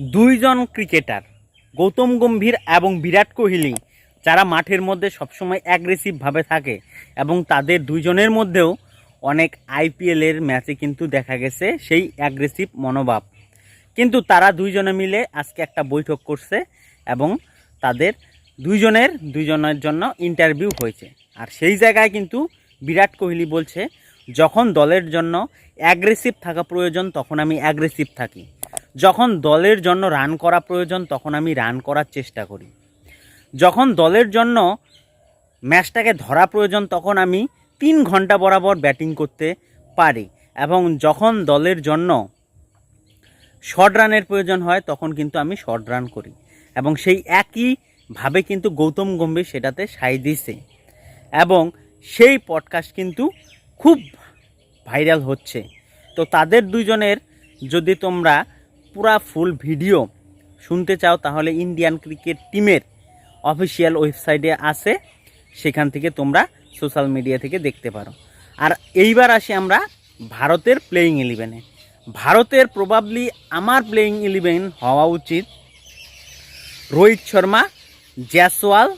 দুইজন ক্রিকেটার, গৌতম গম্ভীর এবং বিরাট কোহলি, যারা মাঠের মধ্যে সবসময় অ্যাগ্রেসিভভাবে থাকে এবং তাদের দুইজনের মধ্যেও অনেক আইপিএলের ম্যাচে কিন্তু দেখা গেছে সেই অ্যাগ্রেসিভ মনোভাব। কিন্তু তারা দুইজনে মিলে আজকে একটা বৈঠক করছে এবং তাদের দুইজনের দুইজনের জন্য ইন্টারভিউ হয়েছে। আর সেই জায়গায় কিন্তু বিরাট কোহলি বলছে, যখন দলের জন্য অ্যাগ্রেসিভ থাকা প্রয়োজন, তখন আমি অ্যাগ্রেসিভ থাকি। যখন দলের জন্য রান করা প্রয়োজন, তখন আমি রান করার চেষ্টা করি। যখন দলের জন্য ম্যাচটাকে ধরা প্রয়োজন, তখন আমি তিন ঘণ্টা বরাবর ব্যাটিং করতে পারি এবং যখন দলের জন্য শর্ট রানের প্রয়োজন হয়, তখন কিন্তু আমি শর্ট রান করি এবং সেই একইভাবে কিন্তু গৌতম গম্ভীর সেটাতে সাই দিছে এবং সেই পডকাস্ট কিন্তু খুব ভাইরাল হচ্ছে। তো তাদের দুজনের যদি তোমরা পুরা ফুল ভিডিও শুনতে চাও, তাহলে ইন্ডিয়ান ক্রিকেট টিমের অফিসিয়াল ওয়েবসাইটে আছে। সেখান থেকে তোমরা সোশ্যাল মিডিয়া থেকে দেখতে পারো। আর এইবার আসি আমরা ভারতের প্লেয়িং ইলেভেনে ভারতের প্রবাবলি আমার প্লেয়িং ইলেভেন হওয়া উচিত রোহিত শর্মা, জয়সওয়াল,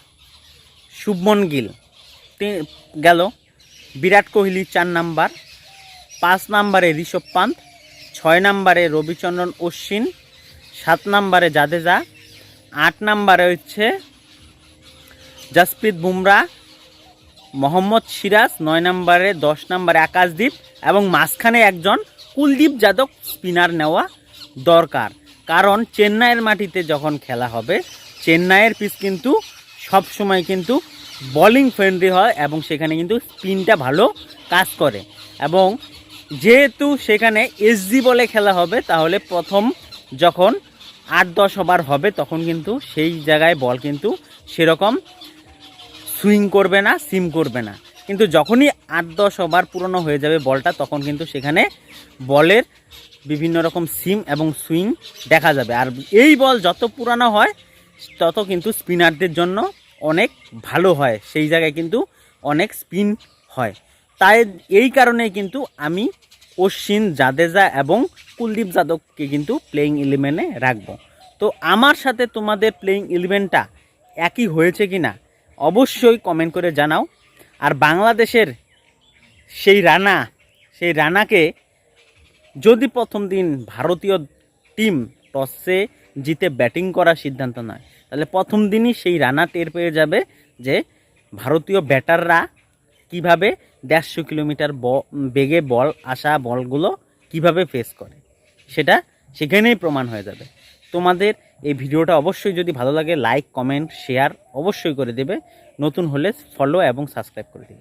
শুভমন গিল। গেল। বিরাট কোহলি চার নাম্বার, পাঁচ নাম্বারে ঋষভ পান্ত ছয় নাম্বারে রবিচন্দ্রন অশ্বিন, সাত নাম্বারে জাদেজা, আট নাম্বারে হচ্ছে জাসপ্রীত বুমরা, মোহাম্মদ সিরাজ, নয় নম্বরে, দশ নম্বরে আকাশদীপ এবং মাঝখানে একজন কুলদীপ যাদব স্পিনার নেওয়া দরকার। কারণ চেন্নাইয়ের মাটিতে যখন খেলা হবে, চেন্নাইয়ের পিচ কিন্তু সব সময় কিন্তু বোলিং ফ্রেন্ডলি হয় এবং সেখানে কিন্তু স্পিনটা ভালো কাজ করে। এবং যেহেতু সেখানে এসজি বলে খেলা হবে, তাহলে প্রথম যখন আট দশ ওভার হবে, তখন কিন্তু সেই জায়গায় বল কিন্তু সেরকম সুইং করবে না, সিম করবে না। কিন্তু যখনই আট দশ ওভার পুরনো হয়ে যাবে বলটা, তখন কিন্তু সেখানে বলের বিভিন্ন রকম সিম এবং সুইং দেখা যাবে। আর এই বল যত পুরানো হয়, তত কিন্তু স্পিনারদের জন্য অনেক ভালো হয়। সেই জায়গায় কিন্তু অনেক স্পিন হয়। তাই এই কারণে কিন্তু আমি অশ্বিন জাদেজা এবং কুলদীপ যাদবকে কিন্তু প্লেয়িং ইলেভেনে রাখব। তো আমার সাথে তোমাদের প্লেয়িং ইলেভেনটা একই হয়েছে কি না অবশ্যই কমেন্ট করে জানাও। আর বাংলাদেশের সেই রানা, সেই রানাকে যদি প্রথম দিন ভারতীয় টিম টসে জিতে ব্যাটিং করার সিদ্ধান্ত নেয়, তাহলে প্রথম দিনই সেই রানা টের পেয়ে যাবে যে ভারতীয় ব্যাটাররা কীভাবে দেড়শো কিলোমিটার বেগে বল, আসা বলগুলো কীভাবে ফেস করে? সেটা সেখানেই প্রমাণ হয়ে যাবে। তোমাদের এই ভিডিওটা অবশ্যই যদি ভালো লাগে লাইক কমেন্ট শেয়ার অবশ্যই করে দেবে। নতুন হলে ফলো এবং সাবস্ক্রাইব করে দেবে।